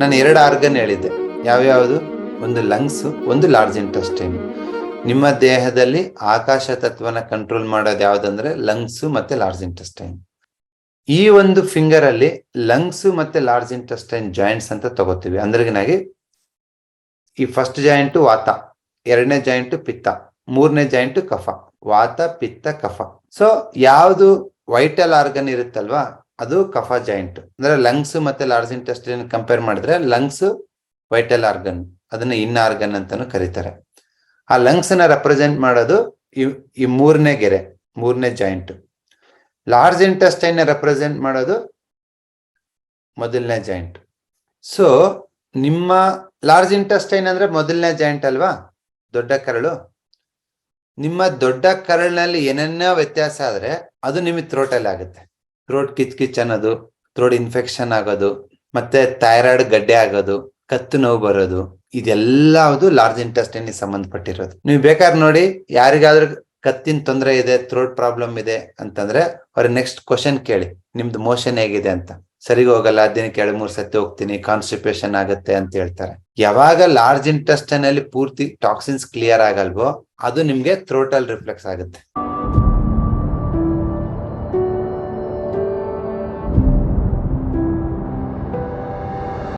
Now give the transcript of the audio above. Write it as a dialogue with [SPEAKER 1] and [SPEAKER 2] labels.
[SPEAKER 1] ನಾನು ಎರಡು ಆರ್ಗನ್ ಹೇಳಿದ್ದೆ. ಯಾವ್ಯಾವುದು? ಒಂದು ಲಂಗ್ಸ್, ಒಂದು ಲಾರ್ಜ್ ಇಂಟೆಸ್ಟೈನ್. ನಿಮ್ಮ ದೇಹದಲ್ಲಿ ಆಕಾಶ ತತ್ವನ ಕಂಟ್ರೋಲ್ ಮಾಡೋದು ಯಾವುದಂದ್ರೆ ಲಂಗ್ಸ್ ಮತ್ತೆ ಲಾರ್ಜ್ ಇಂಟೆಸ್ಟೈನ್. ಈ ಒಂದು ಫಿಂಗರ್ ಅಲ್ಲಿ ಲಂಗ್ಸ್ ಮತ್ತೆ ಲಾರ್ಜ್ ಇಂಟೆಸ್ಟೈನ್ ಜಾಯಿಂಟ್ಸ್ ಅಂತ ತಗೋತೀವಿ. ಅಂದ್ರಗಿನಾಗಿ ಈ ಫಸ್ಟ್ ಜಾಯಿಂಟ್ ವಾತ, ಎರಡನೇ ಜಾಯಿಂಟ್ ಪಿತ್ತ, ಮೂರನೇ ಜಾಯಿಂಟ್ ಕಫ, ವಾತ, ಪಿತ್ತ, ಕಫ. ಸೊ ಯಾವುದು ವೈಟಲ್ ಆರ್ಗನ್ ಇರುತ್ತಲ್ವಾ? ಅದು ಕಫ ಜಾಯಿಂಟ್. ಅಂದ್ರೆ ಲಂಗ್ಸ್ ಮತ್ತೆ ಲಾರ್ಜ್ ಇಂಟೆಸ್ಟೈನ್ ಕಂಪೇರ್ ಮಾಡಿದ್ರೆ ಲಂಗ್ಸ್ ವೈಟಲ್ ಆರ್ಗನ್, ಅದನ್ನ ಇನ್ ಆರ್ಗನ್ ಅಂತಾನು ಕರೀತಾರೆ. ಆ ಲಂಗ್ಸ್ನ ರೆಪ್ರೆಸೆಂಟ್ ಮಾಡೋದು ಈ ಮೂರನೇ ಗೆರೆ, ಮೂರನೇ ಜಾಯಿಂಟ್. ಲಾರ್ಜ್ ಇಂಟೆಸ್ಟೈನ್ ರೆಪ್ರೆಸೆಂಟ್ ಮಾಡೋದು ಮೊದಲನೇ ಜಾಯಿಂಟ್. ಸೊ ನಿಮ್ಮ ಲಾರ್ಜ್ ಇಂಟೆಸ್ಟೈನ್ ಅಂದ್ರೆ ಮೊದಲನೇ ಜಾಯಿಂಟ್ ಅಲ್ವಾ? ದೊಡ್ಡ ಕರಳು. ನಿಮ್ಮ ದೊಡ್ಡ ಕರಳಿನಲ್ಲಿ ಏನೇನೋ ವ್ಯತ್ಯಾಸ ಆದ್ರೆ ಅದು ನಿಮಗೆ ಥ್ರೋಟಲ್ ಆಗುತ್ತೆ. ಥ್ರೋಟ್ ಕಿಚ್ ಕಿಚ್ ಅನ್ನೋದು ಥ್ರೋಟ್ ಇನ್ಫೆಕ್ಷನ್ ಆಗೋದು, ಮತ್ತೆ ಥೈರಾಯ್ಡ್ ಗಡ್ಡೆ ಆಗೋದು, ಕತ್ತು ನೋವು ಬರೋದು ಇದೆಲ್ಲದು ಲಾರ್ಜ್ ಇಂಟೆಸ್ಟೈನ್ ಸಂಬಂಧಪಟ್ಟಿರೋದು. ನೀವು ಬೇಕಾದ್ರೆ ನೋಡಿ, ಯಾರಿಗಾದ್ರೂ ಕತ್ತಿನ ತೊಂದರೆ ಇದೆ ಥ್ರೋಟ್ ಪ್ರಾಬ್ಲಮ್ ಇದೆ ಅಂತಂದ್ರೆ ಅವ್ರ ನೆಕ್ಸ್ಟ್ ಕ್ವಶನ್ ಕೇಳಿ. ನಿಮ್ದು ಮೋಷನ್ ಹೇಗಿದೆ ಅಂತ. ಸರಿಗೆ ಹೋಗಲ್ಲ, ದಿನಕ್ಕೆ ಎರಡು, ಮೂರು ಸತಿ ಹೋಗ್ತೀನಿ ಕಾನ್ಸ್ಟಿಪೇಷನ್ ಆಗುತ್ತೆ ಅಂತ ಹೇಳ್ತಾರೆ. ಯಾವಾಗ ಲಾರ್ಜ್ ಇಂಟೆಸ್ಟೈನ್ ಅಲ್ಲಿ ಪೂರ್ತಿ ಟಾಕ್ಸಿನ್ಸ್ ಕ್ಲಿಯರ್ ಆಗಲ್ವೋ, ಅದು ನಿಮ್ಗೆ ಥ್ರೋಟಲ್ ರಿಫ್ಲೆಕ್ಸ್ ಆಗುತ್ತೆ.